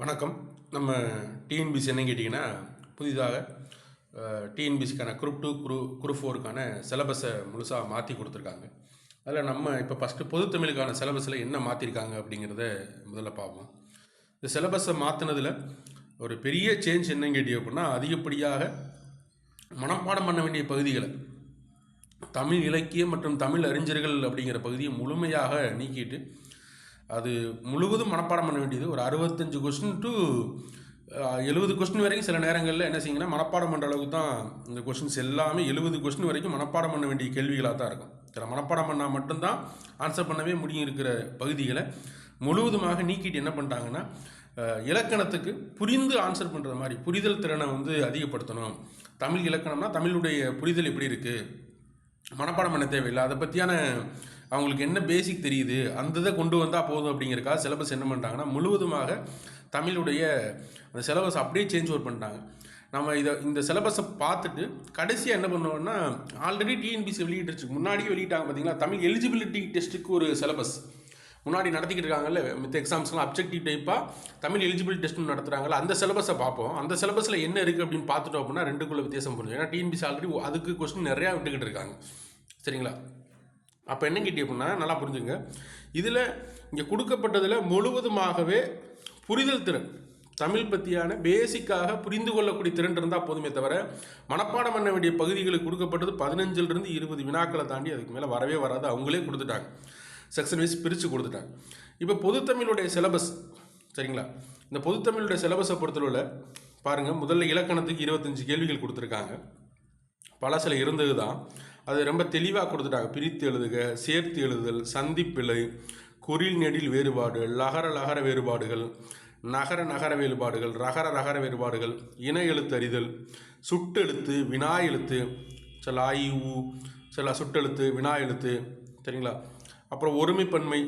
வணக்கம். நம்ம டிஎன்பிசி என்ன கேட்டிங்கன்னா புதிதாக டிஎன்பிசிக்கான குரூப் டூ குரூ குரூப் ஃபோருக்கான சிலபஸை முழுசாக மாற்றி கொடுத்துருக்காங்க. அதில் நம்ம இப்போ ஃபஸ்ட்டு பொது தமிழுக்கான சிலபஸில் என்ன மாற்றிருக்காங்க அப்படிங்கிறத முதல்ல பார்ப்போம். இந்த சிலபஸை மாற்றினதில் ஒரு பெரிய சேஞ்ச் என்னன்னு கேட்டி அப்படின்னா அதிகப்படியாக மனப்பாடம் பண்ண வேண்டிய பகுதிகளை தமிழ் இலக்கியம் மற்றும் தமிழ் அறிஞர்கள் அப்படிங்கிற பகுதியை முழுமையாக நீக்கிட்டு அது முழுவதும் மனப்பாடம் பண்ண வேண்டியது. ஒரு அறுபத்தஞ்சு கொஸ்டின் டு எழுபது கொஸ்டின் வரைக்கும் சில நேரங்களில் என்ன செய்யுங்கன்னா மனப்பாடம் பண்ணுற அளவுக்கு தான் இந்த கொஸ்டின்ஸ் எல்லாமே எழுபது கொஸ்டின் வரைக்கும் மனப்பாடம் பண்ண வேண்டிய கேள்விகளாக தான் இருக்கும். சில மனப்பாடம் பண்ணால் மட்டும்தான் ஆன்சர் பண்ணவே முடியும் இருக்கிற பகுதிகளை முழுவதுமாக நீக்கிட்டு என்ன பண்ணிட்டாங்கன்னா இலக்கணத்துக்கு புரிந்து ஆன்சர் பண்ணுற மாதிரி புரிதல் திறனை வந்து அதிகப்படுத்தணும். தமிழ் இலக்கணம்னா தமிழுடைய புரிதல் எப்படி இருக்குது மனப்பாடம் பண்ண தேவையில்லை. அதை பற்றியான அவங்களுக்கு என்ன பேசிக் தெரியுது அந்த இதை கொண்டு வந்தால் போதும் அப்படிங்கிறக்காக சிலபஸ் என்ன பண்ணிட்டாங்கன்னா முழுவதுமாக தமிழுடைய அந்த சிலபஸ் அப்படியே சேஞ்ச் ஓவர் பண்ணிட்டாங்க. நம்ம இதை இந்த சிலபஸை பார்த்துட்டு கடைசியாக என்ன பண்ணுவோம்னா ஆல்ரெடி டிஎன்பிசி வெளியிட்டுருச்சு முன்னாடியே வெளியிட்டாங்க பார்த்தீங்களா தமிழ் எலிஜிபிலிட்டி டெஸ்ட்டுக்கு ஒரு சிலபஸ் முன்னாடி நடத்திக்கிட்டு இருக்காங்கல்ல மித்த எக்ஸாம்ஸ்லாம் அப்ஜெக்டிவ் டைப்பாக தமிழ் எலிஜிபிள் டெஸ்ட்னு நடத்துகிறாங்கல்ல அந்த சிலபஸை பார்ப்போம். அந்த சிலபஸில் என்ன இருக்குது அப்படின்னு பார்த்துட்டோம் அப்படின்னா ரெண்டுக்குள்ள வித்தியாசம் புரியும் ஏன்னா டிஎன்பிசி ஆல்ரெடி அதுக்கு கொஸ்டின் நிறையா விட்டுக்கிட்டு இருக்காங்க. சரிங்களா? அப்போ என்ன கேட்டி அப்படின்னா நல்லா புரிஞ்சுங்க இதில் இங்கே கொடுக்கப்பட்டதில் முழுவதுமாகவே புரிதல் திறன். தமிழ் பற்றியான பேசிக்காக புரிந்து கொள்ளக்கூடிய திறன் இருந்தால் போதுமே தவிர மனப்பாடம் பண்ண வேண்டிய பகுதிகளுக்கு கொடுக்கப்பட்டது பதினஞ்சிலிருந்து இருபது வினாக்களை தாண்டி அதுக்கு மேலே வரவே வராது. அவங்களே கொடுத்துட்டாங்க. செக்ஷன் வைஸ் பிரித்து கொடுத்துட்டாங்க. இப்போ பொதுத்தமிழுடைய சிலபஸ் சரிங்களா? இந்த பொதுத்தமிழுடைய சிலபஸை பொறுத்தளவில் பாருங்கள் முதல்ல இலக்கணத்துக்கு இருபத்தஞ்சு கேள்விகள் கொடுத்துருக்காங்க. பல சில இருந்தது தான் அது ரொம்ப தெளிவாக கொடுத்துட்டாங்க. பிரித்து எழுதுக சேர்த்து எழுதுதல் சந்திப்பிழை குறில் நெடில் வேறுபாடு லகர லகர வேறுபாடுகள் நகர நகர வேறுபாடுகள் ரகர ரகர வேறுபாடுகள் இன எழுத்து அறிதல் சுட்டெழுத்து வினா எழுத்து சில ஆயு ஊ, சில சுட்டெழுத்து வினா எழுத்து சரிங்களா? அப்புறம் ஒருமைப்பன்மை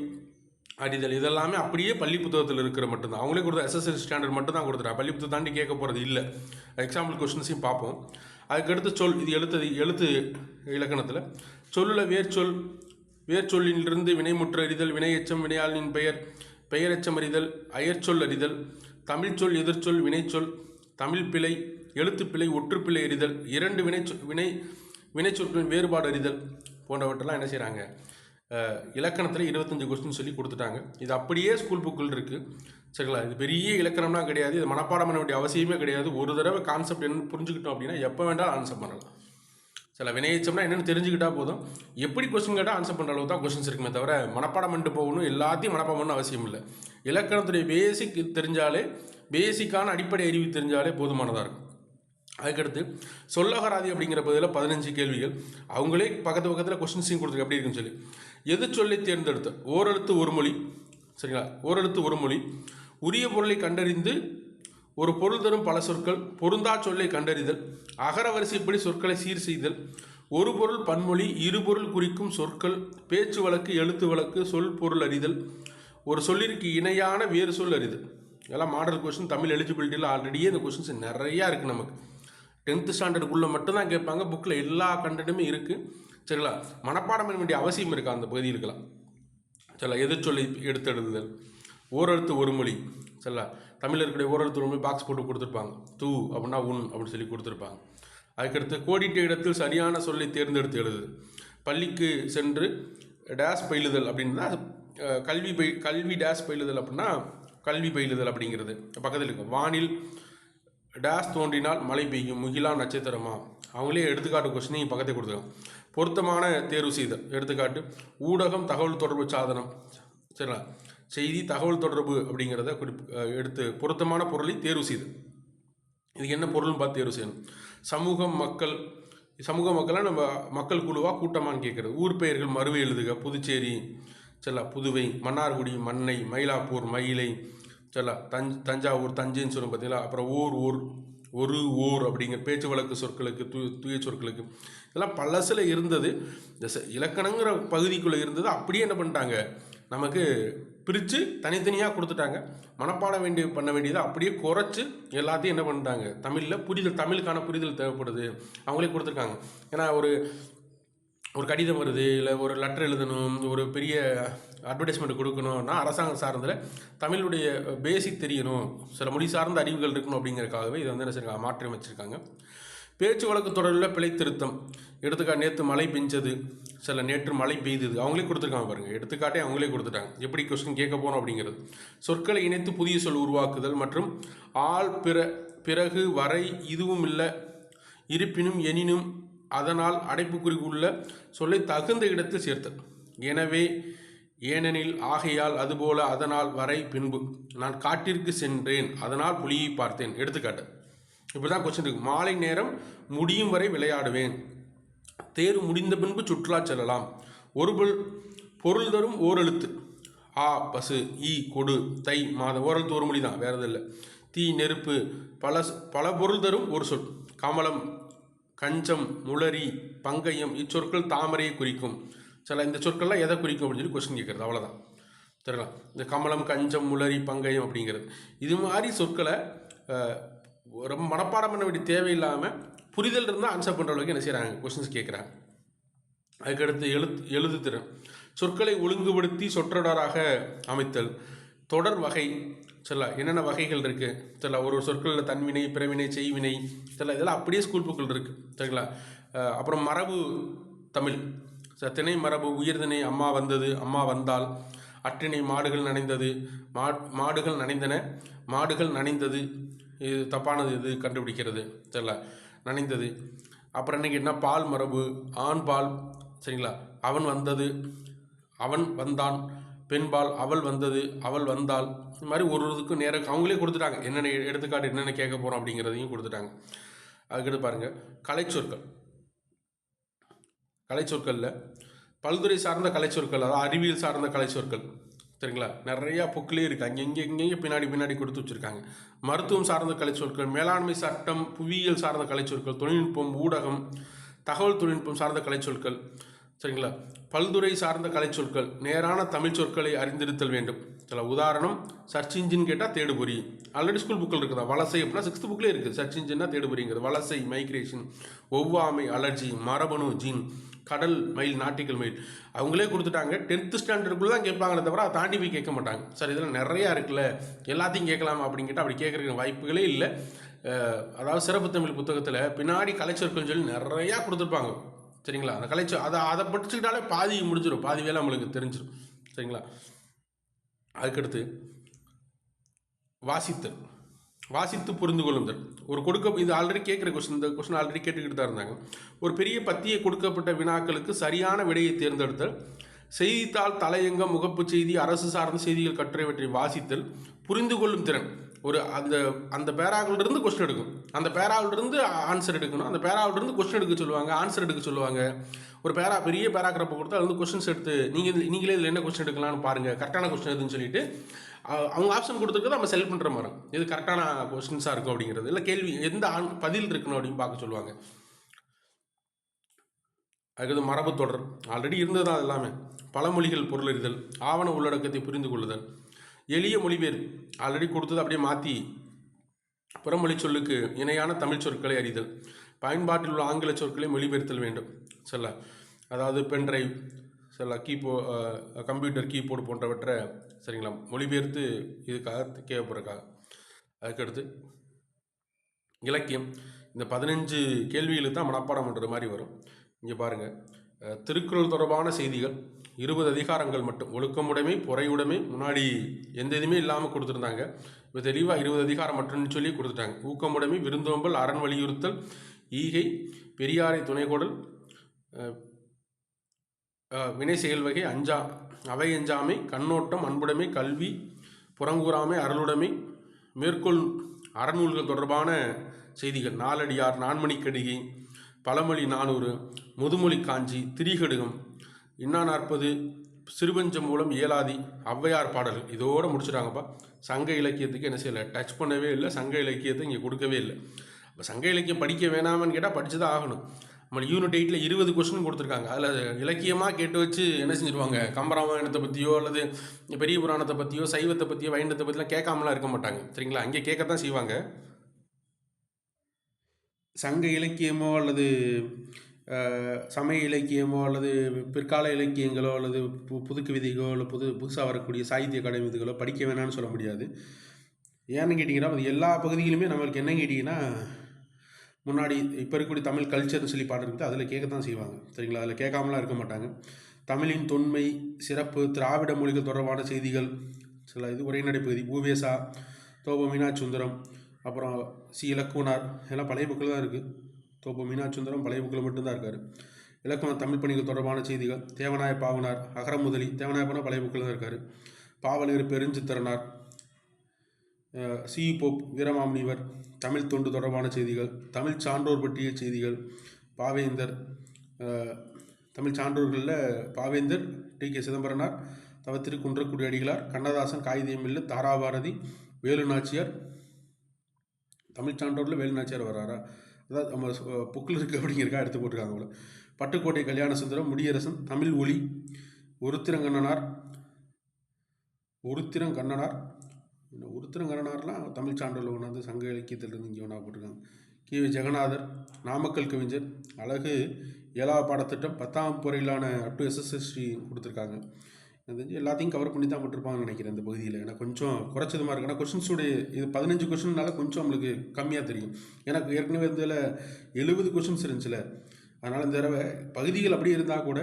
அறிதல் இதெல்லாமே அப்படியே பள்ளி புத்தகத்தில் இருக்கிற மட்டும்தான். அவங்களே கொடுத்த எஸ்எஸ்எல் ஸ்டாண்டர்ட் மட்டும் தான் கொடுத்துருக்காங்க பள்ளி புத்தகம் தாண்டி கேட்க போகிறது இல்லை. எக்ஸாம்பிள் கொஸ்டின்ஸையும் பார்ப்போம். அதுக்கடுத்து சொல் இது எழுத்து எழுத்து இலக்கணத்தில் சொல்லில் வேர்ச்சொல் வேர்ச்சொல்லிலிருந்து வினைமுற்று அறிதல் வினையச்சம் வினையாளின் பெயர் பெயரெச்சம் அறிதல் அயற்சொல் அறிதல் தமிழ்ச்சொல் எதிர்ச்சொல் வினைச்சொல் தமிழ் பிழை எழுத்துப்பிழை ஒற்றுப்பிழை அறிதல் இரண்டு வினை வினை வினைச்சொற்களின் வேறுபாடு அறிதல் போன்றவற்றெல்லாம் என்ன செய்கிறாங்க இலக்கணத்தில் இருபத்தஞ்சு கொஸ்டின் சொல்லி கொடுத்துட்டாங்க. இது அப்படியே ஸ்கூல் புக்கில் இருக்குது சரிங்களா? இது பெரிய இலக்கணம்லாம் கிடையாது. இது மனப்பாடம் பண்ண வேண்டிய அவசியமே கிடையாது. ஒரு தடவை கான்செப்ட் என்னன்னு புரிஞ்சுக்கிட்டோம் அப்படின்னா எப்போ வேண்டாலும் ஆன்சர் பண்ணலாம். சில வினையச்சம்னா என்னென்னு தெரிஞ்சுக்கிட்டா போதும். எப்படி கொஸ்டின் கேட்டால் ஆன்சர் பண்ணுற அளவுக்கு தான் கொஸ்டின்ஸ் இருக்குமே தவிர மனப்பாடம் பண்ணிட்டு போகணும் எல்லாத்தையும் மனப்பாடம் பண்ண அவசியம் இல்லை. இலக்கணத்துடைய பேசிக் தெரிஞ்சாலே பேசிக்கான அடிப்படை அறிவு தெரிஞ்சாலே போதுமானதாக இருக்கும். அதுக்கடுத்து சொல்லகராதி அப்படிங்கிற பகுதியில் பதினஞ்சு கேள்விகள். அவங்களே பக்கத்து பக்கத்தில் கொஸ்டின்ஸையும் கொடுத்துருக்கு. எப்படி இருக்குன்னு சொல்லி. எது சொல்லி தேர்ந்தெடுத்த? ஓரெழுத்து ஒரு மொழி. சரிங்களா? ஓரெழுத்து ஒரு மொழி. உரிய பொருளை கண்டறிந்து ஒரு பொருள் தரும் பல சொற்கள் பொருந்தா சொல்லை கண்டறிதல் அகர வரிசைப்படி சொற்களை சீர் செய்தல் ஒரு பொருள் பன்மொழி இருபொருள் குறிக்கும் சொற்கள் பேச்சு வழக்கு எழுத்து வழக்கு சொல் பொருள் அறிதல் ஒரு சொல்லிற்கு இணையான வேறு சொல் அறிதல். இதெல்லாம் மாடல் கொஸ்டின் தமிழ் எலிஜிபிலிட்டியில் ஆல்ரெடியே இந்த கொஸ்டின்ஸ் நிறையா இருக்குது நமக்கு. டென்த்து ஸ்டாண்டர்டுக்குள்ளே மட்டும்தான் கேட்பாங்க புக்கில் எல்லா கண்டென்ட்டுமே இருக்குது சரிங்களா? மனப்பாடம் பண்ண வேண்டிய அவசியம் இருக்கா? அந்த பகுதிகளுக்கெல்லாம் சரிங்களா? எதிர்ச்சொல்லை எடுத்து எழுதுதல் ஓரெழுத்து ஒரு மொழி. சரிங்களா? தமிழில் இருக்கக்கூடிய ஒரு பாக்ஸ் போட்டு கொடுத்துருப்பாங்க. தூ அப்படின்னா உன் அப்படின்னு சொல்லி கொடுத்துருப்பாங்க. அதுக்கடுத்து கோடிட்ட இடத்தில் சரியான சொல்லை தேர்ந்தெடுத்து எழுது. பள்ளிக்கு சென்று டேஸ் பயிலுதல் அப்படின்னா கல்வி பை கல்வி டேஸ் பயிலுதல் அப்படின்னா கல்வி பயிலுதல் அப்படிங்கிறது. பக்கத்தில் இருக்கும் வானில் டேஸ் தோன்றினால் மழை பெய்யும். முகிலா நட்சத்திரமா? அவங்களே எடுத்துக்காட்டு கொஸ்டினையும் பக்கத்தை கொடுத்துருக்காங்க. பொருத்தமான தேர்வு செய்தல். எடுத்துக்காட்டு ஊடகம் தகவல் தொடர்பு சாதனம். சரிங்களா? செய்தி தகவல் தொடர்பு அப்படிங்கிறத குறிப் எடுத்து பொருத்தமான பொருளை தேர்வு செய்து. இதுக்கு என்ன பொருள்னு பார்த்து தேர்வு செய்யணும். சமூகம் மக்கள் சமூக மக்களாக நம்ம மக்கள் குழுவாக கூட்டமான்னு கேட்குறது. ஊர் பெயர்கள் மறுவை எழுதுக. புதுச்சேரி செல்லா புதுவை மன்னார்குடி மன்னை மயிலாப்பூர் மயிலை செல்லா தஞ் தஞ்சாவூர் தஞ்சைன்னு சொல்லும் பார்த்தீங்களா? அப்புறம் ஊர் ஊர் ஒரு ஓர் அப்படிங்கிற பேச்சு வழக்கு சொற்களுக்கு து தூய சொற்களுக்கு. இதெல்லாம் பழசில் இருந்தது. இந்த ச- இலக்கணங்கிற பகுதிக்குள்ளே இருந்தது. அப்படியே என்ன பண்ணிட்டாங்க? நமக்கு பிரித்து தனித்தனியாக கொடுத்துட்டாங்க. மனப்பாடம் வேண்டிய பண்ண வேண்டியதை அப்படியே குறைச்சி எல்லாத்தையும் என்ன பண்ணிட்டாங்க. தமிழில் புரிதல் தமிழுக்கான புரிதல் தேவைப்படுது. அவங்களே கொடுத்துருக்காங்க. ஏன்னா ஒரு ஒரு கடிதம் வருது இல்லை ஒரு லெட்டர் எழுதணும் ஒரு பெரிய அட்வர்டைஸ்மெண்ட் கொடுக்கணும்னா அரசாங்கம் சார்ந்தில் தமிழுடைய பேசிக் தெரியணும். சில மொழி சார்ந்த அறிவுகள் இருக்கணும் அப்படிங்கிறதுக்காகவே இதை வந்து என்ன செய்யறாங்க? மாற்றி அமைச்சிருக்காங்க பேச்சு வழக்கு தொடரில் பிழை திருத்தம் நேற்று மழை பெஞ்சது. சில நேற்று மழை பெய்தது. அவங்களே கொடுத்துருக்காங்க பாருங்கள் எடுத்துக்காட்டே அவங்களே கொடுத்துட்டாங்க. எப்படி கொஸ்டின் கேட்க போகணும் அப்படிங்கிறது. சொற்களை இணைத்து புதிய சொல் உருவாக்குதல் மற்றும் ஆள் பிற பிறகு வரை இதுவும் இல்லை இருப்பினும் எனினும் அதனால் அடைப்புக்குறிக்குள்ள சொல்லை தகுந்த இடத்தில் சேர்த்தல். எனவே ஏனெனில் ஆகையால் அதுபோல அதனால் வரை பின்பு நான் காட்டிற்கு சென்றேன். அதனால் புலியை பார்த்தேன். எடுத்துக்காட்டு. இப்படி தான் கொஸ்டின் இருக்கு. மாலை நேரம் முடியும் வரை விளையாடுவேன். தேர்வு முடிந்த பின்பு சுற்றுலா செல்லலாம். ஒரு பொருள் பொருள் தரும் ஓரெழுத்து. ஆ பசு ஈ கொடு தை மாதம். ஓரெழுத்து ஒரு மொழி தான் வேறு எதுவும் இல்லை. தீ நெருப்பு பல பல பொருள் தரும் ஒரு சொல். கமலம் கஞ்சம் முளரி பங்கயம் இச்சொற்கள் தாமரையை குறிக்கும். சில இந்த சொற்கள்லாம் எதை குறிக்கும் அப்படின்னு சொல்லி கொஸ்டின் கேட்குறது. அவ்வளோதான் தெரியலாம் இந்த கமலம் கஞ்சம் முளரி பங்கயம் அப்படிங்கிறது. இது மாதிரி சொற்களை ரொம்ப மனப்பாடம் பண்ண வேண்டிய தேவையில்லாமல் புரிதல் இருந்தால் ஆன்சர் பண்ணுற அளவுக்கு என்ன செய்கிறாங்க கொஸ்டின்ஸ் கேட்குறாங்க அதுக்கடுத்து எழுத்து எழுது திறன். சொற்களை ஒழுங்குபடுத்தி சொற்றொடராக அமைத்தல். தொடர் வகை. சில என்னென்ன வகைகள் இருக்குது சில ஒரு ஒரு சொற்களில் தன்வினை பிறவினை செய்வினை சில இதெல்லாம் அப்படியே ஸ்கூல் புக்கில் இருக்குது சரிங்களா? அப்புறம் மரபு தமிழ். ச- திணை மரபு உயர்திணை அம்மா வந்தது அம்மா வந்தால். அட்டினை மாடுகள் நனைந்தது மா மாடுகள் நனைந்தன மாடுகள் நனைந்தது. இது தப்பானது இது கண்டுபிடிக்கிறது சரிங்களா நனைந்தது. அப்புறம் என்ன பால் மரபு ஆண் பால் சரிங்களா? அவன் வந்தது அவன் வந்தான் பெண்பால் அவள் வந்தது அவள் வந்தாள். இந்த மாதிரி ஒரு ஒருக்கும் நேராக அவங்களே கொடுத்துட்டாங்க. என்னென்ன எடுத்துக்காட்டு என்னென்ன கேட்க போகிறோம் அப்படிங்கிறதையும் கொடுத்துட்டாங்க. அதுக்கடுத்து பாருங்கள் கலைச்சொற்கள். கலைச்சொற்களில் பல்துறை சார்ந்த கலைச்சொற்கள் அதாவது அறிவியல் சார்ந்த கலைச்சொற்கள். சரிங்களா நிறையா புக்கிலே இருக்குது அங்கே இங்கே இங்கேயும் பின்னாடி பின்னாடி கொடுத்து வச்சுருக்காங்க. மருத்துவம் சார்ந்த கலைச்சொற்கள் மேலாண்மை சட்டம் புவியியல் சார்ந்த கலைச்சொற்கள் தொழில்நுட்பம் ஊடகம் தகவல் தொழில்நுட்பம் சார்ந்த கலைச்சொற்கள் சரிங்களா? பல்துறை சார்ந்த கலைச்சொற்கள் நேரான தமிழ் சொற்களை அறிந்திருத்தல் வேண்டும். சில உதாரணம் சர்ச் இன்ஜின் கேட்டால் தேடுபொறி. ஆல்ரெடி ஸ்கூல் புக்கில் இருக்குதா? வலசை அப்படின்னா சிக்ஸ்த் புக்லேயே இருக்குது. சர்ச் இன்ஜின்னா தேடுபொறிங்கிறது. வலசை மைக்ரேஷன் ஒவ்வாமை அலர்ஜி மரபணு ஜீன் கடல் மயில் நாட்டிக்கல் மயில். அவங்களே கொடுத்துட்டாங்க. டென்த்து ஸ்டாண்டர்டுக்குள்ளே தான் கேட்பாங்களே தவிர அதை தாண்டி போய் கேட்க மாட்டாங்க. சார் இதெல்லாம் நிறையா இருக்குல்ல. எல்லாத்தையும் கேட்கலாம்? அப்படின்னு கேட்டால் அப்படி கேட்குறதுக்கு வாய்ப்புகளே இல்லை. அதாவது சிறப்பு தமிழ் புத்தகத்தில் பின்னாடி கலைச்சொற்கள் சொல்லி நிறையா கொடுத்துருப்பாங்க. சரிங்களா? அந்த கலைச்சொ அதை அதை படிச்சுக்கிட்டாலே பாதி முடிஞ்சிடும் பாதி வேலை நம்மளுக்கு தெரிஞ்சிடும் சரிங்களா? அதுக்கடுத்து வாசித்தல். வாசித்து புரிந்து கொள்ளுங்கள். ஒரு கொடுக்க இது ஆல்ரெடி கேட்குற கொஸ்டின் இந்த கொஸ்டின் ஆல்ரெடி கேட்டுக்கிட்டு தான் இருந்தாங்க. ஒரு பெரிய பத்தியை கொடுக்கப்பட்ட வினாக்களுக்கு சரியான விடையை தேர்ந்தெடுத்தல் செய்தித்தாள் தலையங்கம் முகப்புச் செய்தி அரசு சார்ந்த செய்திகள் கட்டுரைவற்றை வாசித்தல் புரிந்து கொள்ளும் திறன். ஒரு அந்த அந்த பேராவிலிருந்து கொஸ்டின் எடுக்கும். அந்த பேராவிலிருந்து ஆன்சர் எடுக்கணும். அந்த பேராவிலிருந்து கொஸ்டின் எடுக்க சொல்லுவாங்க ஆன்சர் எடுக்க சொல்லுவாங்க. ஒரு பேரா பெரிய பேராகிராஃபை கொடுத்தா அது வந்து கொஸ்டின்ஸ் எடுத்து நீங்கள் நீங்களே இதில் என்ன கொஸ்டின் எடுக்கலாம்னு பாருங்கள் கரெக்டான கொஸ்டின் எதுன்னு சொல்லிட்டு அவங்க ஆப்ஷன் கொடுத்துருக்கறது நம்ம செலக்ட் பண்ணுற மாதிரி இது கரெக்டான கொஸ்டின்ஸாக இருக்கும் அப்படிங்கிறது. இல்லை கேள்வி எந்த ஆன் பதில் இருக்கணும் அப்படின்னு பார்க்க சொல்லுவாங்க. அடுத்தது மரபு தொடர். ஆல்ரெடி இருந்தது தான் எல்லாமே. பழமொழிகள் பொருளறிதல் ஆவண உள்ளடக்கத்தை புரிந்து கொள்ளுதல். எளிய மொழிபெயர்ப்பு ஆல்ரெடி கொடுத்தது அப்படியே மாற்றி புறமொழி சொல்லுக்கு இணையான தமிழ் சொற்களை அறிதல். பயன்பாட்டில் உள்ள ஆங்கில சொற்களை மொழிபெயர்த்தல் வேண்டும். சொல்ல அதாவது பென்ட்ரைவ் சில கீபோ கம்ப்யூட்டர் கீபோர்டு போன்றவற்றை சரிங்களா? மொழிபெயர்த்து இதுக்காக தேவைப்படுறக்காக அதுக்கடுத்து இலக்கியம். இந்த பதினஞ்சு கேள்விகளுக்கு தான் மனப்பாடம் பண்ணுற மாதிரி வரும். இங்கே பாருங்கள் திருக்குறள் தொடர்பான செய்திகள். இருபது அதிகாரங்கள் மட்டும். ஒழுக்கமுடைமை பொறையுடைமை முன்னாடி எந்த இதுவுமே இல்லாமல் கொடுத்துருந்தாங்க. இப்போ தெளிவாக இருபது அதிகாரம் மட்டும்னு சொல்லி கொடுத்துட்டாங்க. ஊக்கமுடைமை விருந்தோம்பல் அரண் வலியுறுத்தல் ஈகை பெரியாரை துணைகோடல் வினை செயல் வகை அஞ்சா அவை அஞ்சாமை கண்ணோட்டம் அன்புடைமை கல்வி புறங்கூறாமை அருளுடைமை மேற்கொள் அறநூல்கள் தொடர்பான செய்திகள். நாலடியார் நான்மணிக்கடிகை பழமொழி நானூறு முதுமொழி காஞ்சி திரிகடுகம் இன்னா நாற்பது சிறுபஞ்சம் மூலம் இயலாதி ஔவையார் பாடல். இதோடு முடிச்சுட்டாங்கப்பா. சங்க இலக்கியத்துக்கு என்ன செய்யலை? டச் பண்ணவே இல்லை. சங்க இலக்கியத்தை இங்கே கொடுக்கவே இல்லை. இப்போ சங்க இலக்கியம் படிக்க வேணாமான்னு கேட்டால் படித்து தான் ஆகணும். நம்ம யூனிட் எயிட்டில் இருபது கொஸ்டின் கொடுத்துருக்காங்க. அதில் இலக்கியமாக கேட்டு வச்சு என்ன செஞ்சிருவாங்க? கம்பராமாயணத்தை பற்றியோ அல்லது பெரிய புராணத்தை பற்றியோ சைவத்தை பற்றியோ வைணத்தை பற்றிலாம் கேட்காமலாம் இருக்க மாட்டாங்க. சரிங்களா? அங்கே கேட்க தான் செய்வாங்க. சங்க இலக்கியமோ அல்லது சமய இலக்கியமோ அல்லது பிற்கால இலக்கியங்களோ அல்லது பு புதுக்கு விதிகளோ இல்லை புது புதுசாக வரக்கூடிய சாகித்ய அகாடமி இதுகளோ படிக்க வேணாம்னு சொல்ல முடியாது. ஏன்னு கேட்டிங்கன்னா அது எல்லா பகுதியிலுமே நம்மளுக்கு என்ன கேட்டிங்கன்னா முன்னாடி இப்போ இருக்கக்கூடிய தமிழ் கல்ச்சர்னு சொல்லி பாட்டு இருக்குது அதில் கேட்க தான் செய்வாங்க. சரிங்களா? அதில் கேட்காமலாம் இருக்க மாட்டாங்க. தமிழின் தொன்மை சிறப்பு திராவிட மொழிகள் தொடர்பான செய்திகள் சில இது உரைநடை பகுதி. பூவேசா தோப மீனாட்சுந்தரம் அப்புறம் சி. இலக்குனார் எல்லாம் பழைய புக்கில் தான் இருக்குது தோப்பு மீனாட்சுந்தரம் பழைய புக்கில் மட்டும்தான் இருக்கார். இலக்குவன தமிழ் பணிகள் தொடர்பான செய்திகள் தேவநாய பாவனார் அகரமுதலி தேவநாய பாவனார் பழைய புக்கில் தான் இருக்கார். பாவலர் பெருஞ்சித்திரனார் சி போப் வீரமாமுனிவர் தமிழ் தொண்டு தொடர்பான செய்திகள் தமிழ் சான்றோர் பற்றிய செய்திகள் பாவேந்தர் தமிழ் சான்றோர்களில் பாவேந்தர் டி கே சிதம்பரனார் தவத்திரு குன்றக்குடி அடிகளார் கண்ணதாசன் காகிதமில்ல தாராபாரதி வேலு நாச்சியார் தமிழ் சான்றோரில் வேலு நாச்சியார் வராரா அதாவது நம்ம புக்கில் இருக்குது அப்படிங்கிறக்கா எடுத்து போட்டிருக்காங்க போல. பட்டுக்கோட்டை கல்யாண சுந்தரம் முடியரசன் தமிழ் ஒளி ஒருத்திரங்கண்ணனார் ஒருத்திரங்கண்ணனார். இந்த ஒருத்திரங்கண்ணனார்லாம் தமிழ் சான்றல் கொண்டாந்து சங்க இலக்கியத்திலிருந்து இங்கே ஒன்றா போட்டிருக்காங்க. கிவி ஜெகநாதர் நாமக்கல் கவிஞர் அழகு ஏழாவது பாடத்திட்டம் பத்தாம் பொறையிலான அப் டு எஸ்எஸ்எஸ்டி கொடுத்துருக்காங்க. எனக்கு தெரிஞ்சு எல்லாத்தையும் கவர் பண்ணி தான் போட்டிருப்பாங்கன்னு நினைக்கிறேன் இந்த பகுதியில். ஏன்னா கொஞ்சம் குறைச்சதுமா மாதிரி இருக்கு. ஏன்னா கொஷின்ஸுடைய இது பதினஞ்சு கொஷின்னால கொஞ்சம் நம்மளுக்கு கம்மியாக தெரியும். எனக்கு ஏற்கனவே இதில் எழுபது கொஷின்ஸ் இருந்துச்சுல. அதனால் இந்த தடவை பகுதிகள் அப்படியே இருந்தால் கூட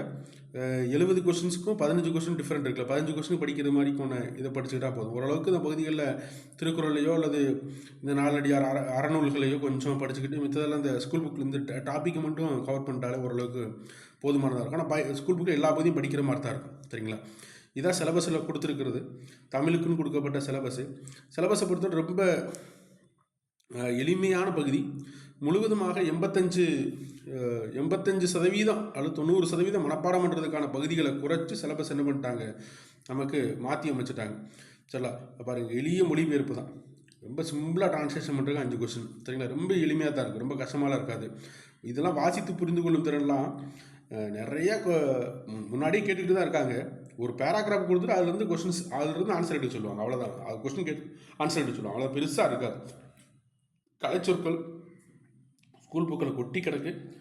எழுபது கொஷின்ஸுக்கும் பதினஞ்சு கொஷின் டிஃப்ரெண்ட் இருக்குல்ல. பதினஞ்சு கொஷின் படிக்கிற மாதிரி கொண்ட இதை படிச்சுக்கிட்டா போதும். ஓரளவுக்கு இந்த பகுதிகளில் திருக்குறளையோ அல்லது இந்த நாலடியார் அற அறநூல்களையோ கொஞ்சம் படிச்சுக்கிட்டு மித்ததெல்லாம் இந்த ஸ்கூல் புக்கில் இந்த டாப்பிக்கை மட்டும் கவர் பண்ணிட்டாலே ஓரளவுக்கு போதுமானதாக இருக்கும். ஆனால் ஸ்கூல் புக்கில் எல்லா பகுதியும் படிக்கிற மாதிரி தான் இருக்கும். சரிங்களா? இதான் சிலபஸில் கொடுத்துருக்கிறது. தமிழுக்குன்னு கொடுக்கப்பட்ட சிலபஸு சிலபஸை பொறுத்தவரை ரொம்ப எளிமையான பகுதி. முழுவதுமாக எண்பத்தஞ்சு எண்பத்தஞ்சு சதவீதம் அல்லது தொண்ணூறு சதவீதம் மனப்பாடம் பண்ணுறதுக்கான பகுதிகளை குறைச்சி சிலபஸ் என்ன பண்ணிட்டாங்க? நமக்கு மாற்றி அமைச்சிட்டாங்க. சரிங்களா? பாருங்கள் எளிய மொழிபெயர்ப்பு தான். ரொம்ப சிம்பிளாக டிரான்ஸ்லேஷன் பண்ணுறதுக்கு அஞ்சு கொஸ்டின் சரிங்களா? ரொம்ப எளிமையாக தான் இருக்குது ரொம்ப கஷ்டமாலாம் இருக்காது. இதெல்லாம் வாசித்து புரிந்து கொள்ளும் திறன்லாம் நிறையா நிறைய கொ- முன்னாடியே கேட்டுக்கிட்டு தான் இருக்காங்க. ஒரு பேராகிராஃப் கொடுத்துட்டு அதுலேருந்து கொஸ்டின்ஸ் அதுலேருந்து ஆன்சர் எடுக்க சொல்லுவாங்க. அவ்வளோதான் அது கொஸ்டின் கேட்டு ஆன்சர் எடுக்க சொல்லுவாங்க. அவ்வளோ பெருசாக இருக்காது. கலைச்சொற்கள் ஸ்கூல் புக்கில் கொட்டி கிடக்கு.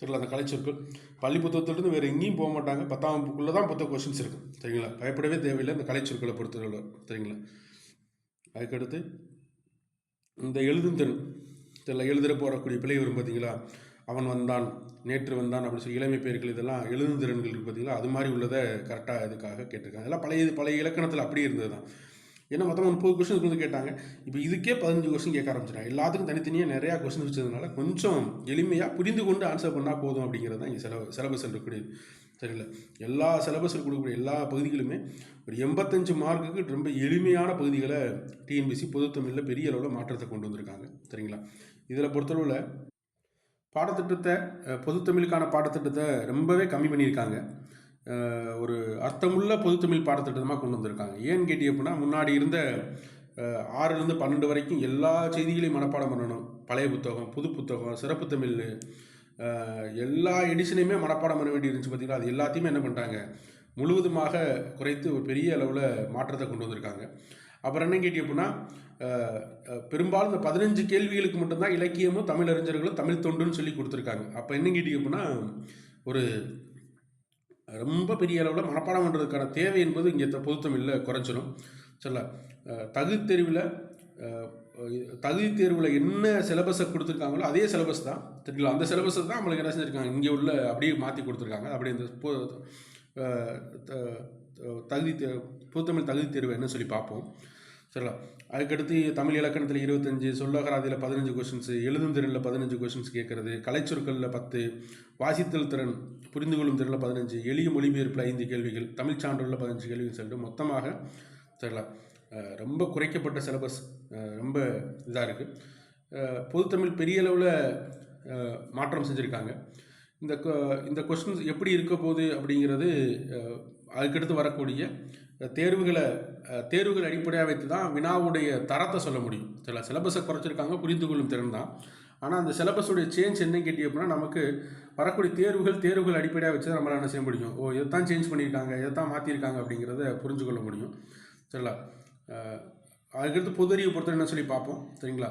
தெரியல அந்த கலைச்சொற்கள். பள்ளி புத்தகத்திலிருந்து வேறு எங்கேயும் போக மாட்டாங்க. பத்தாம் புக்குள்ளே தான் புத்தக கொஷின்ஸ் இருக்கும் சரிங்களா? பயப்படவே தேவையில்லை. இந்த கலைச்சொற்களை பொறுத்தவரை சரிங்களா? அதுக்கடுத்து இந்த எழுதும் திறன். தெரியல எழுதுகிற போகக்கூடிய பிள்ளை வரும் பார்த்தீங்களா அவன் வந்தான் நேற்று வந்தான் அப்படின்னு சொல்லி இளமை பெயர்கள் இதெல்லாம் எழுதும் திறன்கள் இருக்குது பார்த்தீங்களா? அது மாதிரி உள்ளதை கரெக்டாக இதுக்காக கேட்டிருக்காங்க. இதெல்லாம் பழைய பழைய இலக்கணத்தில் அப்படியே இருந்தது தான் ஏன்னா மொத்தம் முப்பது கொஸ்டின் வந்து கேட்டாங்க. இப்போ இதுக்கே பதினஞ்சு கொஸ்டின் கேட்க ஆரம்பிச்சிட்டாங்க. எல்லாத்துக்கும் தனித்தனியாக நிறையா கொஸ்டின் வச்சதுனால கொஞ்சம் எளிமையாக புரிந்து கொண்டு ஆன்சர் பண்ணால் போதும் அப்படிங்கிறது தான் இங்கே சிலபஸ் சிலபஸ் இருக்கக்கூடியது சரிங்களா எல்லா சிலபஸில் கொடுக்கக்கூடிய எல்லா பகுதிகளுமே ஒரு எண்பத்தஞ்சு மார்க்குக்கு ரொம்ப எளிமையான பகுதிகளை டிஎன்பிசி பொதுத்தமிழில் பெரிய அளவில் மாற்றத்தை கொண்டு வந்திருக்காங்க. சரிங்களா? இதில் பொறுத்தளவில் பாடத்திட்டத்தை பொதுத்தமிழுக்கான பாடத்திட்டத்தை ரொம்பவே கம்மி பண்ணியிருக்காங்க. ஒரு அர்த்தமுள்ள பொதுத்தமிழ் பாடத்திட்டமாக கொண்டு வந்திருக்காங்க. ஏன்னு கேட்டி அப்படின்னா முன்னாடி இருந்த ஆறுலேருந்து பன்னெண்டு வரைக்கும் எல்லா செய்திகளையும் மனப்பாடம் பண்ணணும். பழைய புத்தகம் புது புத்தகம் சிறப்பு தமிழ் எல்லா எடிஷனையுமே மனப்பாடம் பண்ண வேண்டி இருந்துச்சு பார்த்தீங்களா? அது எல்லாத்தையுமே என்ன பண்ணிட்டாங்க? முழுவதுமாக குறைத்து ஒரு பெரிய அளவில் மாற்றத்தை கொண்டு வந்திருக்காங்க. அப்புறம் என்ன கேட்டி அப்படின்னா பெரும்பாலும் இந்த பதினஞ்சு கேள்விகளுக்கு மட்டும்தான் இலக்கியமும் தமிழறிஞர்களும் தமிழ் தொண்டுன்னு சொல்லி கொடுத்துருக்காங்க. அப்போ என்ன கேட்டி அப்படின்னா ஒரு ரொம்ப பெரிய அளவில் மனப்பாடம் பண்ணுறதுக்கான தேவை என்பது இங்கே பொதுத்தமிழில் குறைஞ்சிடும் சொல்ல தகுதி தேர்வில் தகுதி தேர்வில் என்ன சிலபஸை கொடுத்துருக்காங்களோ அதே சிலபஸ் தான். தெரியல அந்த சிலபஸை தான் நம்மளுக்கு என்ன செஞ்சுருக்காங்க? இங்கே உள்ள அப்படியே மாற்றி கொடுத்துருக்காங்க. அப்படியே இந்த தகுதி தே பொதுத்தமிழ் தகுதி தேர்வு என்ன சொல்லி பார்ப்போம். சரிங்களா அதுக்கடுத்து தமிழ் இலக்கணத்தில் இருபத்தஞ்சு சொல்லகராதியில் பதினஞ்சு கொஷின்ஸு எழுதும் திறனில் பதினஞ்சு கொஷின்ஸ் கேட்குறது கலைச்சொற்களில் பத்து வாசித்தல் திறன் புரிந்து கொள்ளும் திறனில் பதினஞ்சு எளிய மொழிபெயர்ப்பில் ஐந்து கேள்விகள் தமிழ் சான்றுள்ள பதினஞ்சு கேள்விகள் சொல்லிட்டு மொத்தமாக சரிங்களா ரொம்ப குறைக்கப்பட்ட சிலபஸ் ரொம்ப இதாக இருக்குது பொதுத்தமிழ் பெரிய அளவில் மாற்றம் செஞ்சுருக்காங்க. இந்த கொ- இந்த கொஸ்டின்ஸ் எப்படி இருக்க போகுது அப்படிங்கிறது அதுக்கடுத்து வரக்கூடிய தேர்வுகளை தேர்வுகள் அடிப்படையாக வைத்து தான் வினாவுடைய தரத்தை சொல்ல முடியும். சில சிலபஸை குறைச்சிருக்காங்க புரிந்து கொள்ளும் திறன் தான். ஆனால் அந்த சிலபஸுடைய சேஞ்ச் என்ன கேட்டி அப்படின்னா நமக்கு வரக்கூடிய தேர்வுகள் தேர்வுகள் அடிப்படையாக வச்சு தான் நம்மளால் என்ன செய்ய முடியும்? ஓ இதைத்தான் சேஞ்ச் பண்ணியிருக்காங்க இதைத்தான் மாற்றிருக்காங்க அப்படிங்கிறத புரிஞ்சு கொள்ள முடியும். சரிங்களா? அதுக்கடுத்து பொது அறிவு பொறுத்தவரை என்ன சொல்லி பார்ப்போம்? சரிங்களா?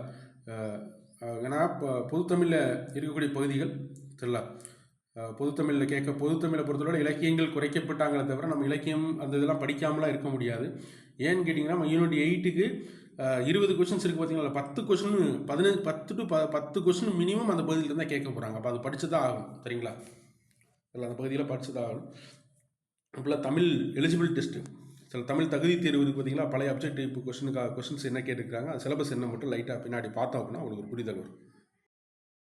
ஏன்னா இப்போ பொதுத்தமிழில் இருக்கக்கூடிய பகுதிகள் சரிங்களா? பொதுத்தமிழில் கேட்க பொதுத்தமிழை பொறுத்தவரை இலக்கியங்கள் குறைக்கப்பட்டாங்களே தவிர நம்ம இலக்கியம் அந்த இதெல்லாம் படிக்காமலாம் இருக்க முடியாது. ஏன்னு கேட்டிங்கன்னா நம்ம யூனிட் எயிட்டுக்கு இருபது கொஷின்ஸ் இருக்குது பார்த்தீங்களா பத்து கொஷின் பதினஞ்சு பத்து டு ப பத்து கொஷின் மினிமம் அந்த பகுதியில் தான் கேட்க போகிறாங்க அப்போ அது படிச்சு தான் ஆகும் சரிங்களா? இல்லை அந்த பகுதியில் படித்து தான் ஆகணும். இப்போலாம் தமிழ் எலிஜிபிள் டெஸ்ட்டு சில தமிழ் தகுதி தேர்வு இருக்குது பார்த்தீங்களா பழைய அப்ஜெக்டிவ் கொஷனுக்காக கொஷின்ஸ் என்ன கேட்டுருக்காங்க அது சிலபஸ் என்ன மட்டும் லைட்டாக பின்னாடி பார்த்தோம் அப்படின்னா உங்களுக்கு ஒரு புரிதல் வரும்.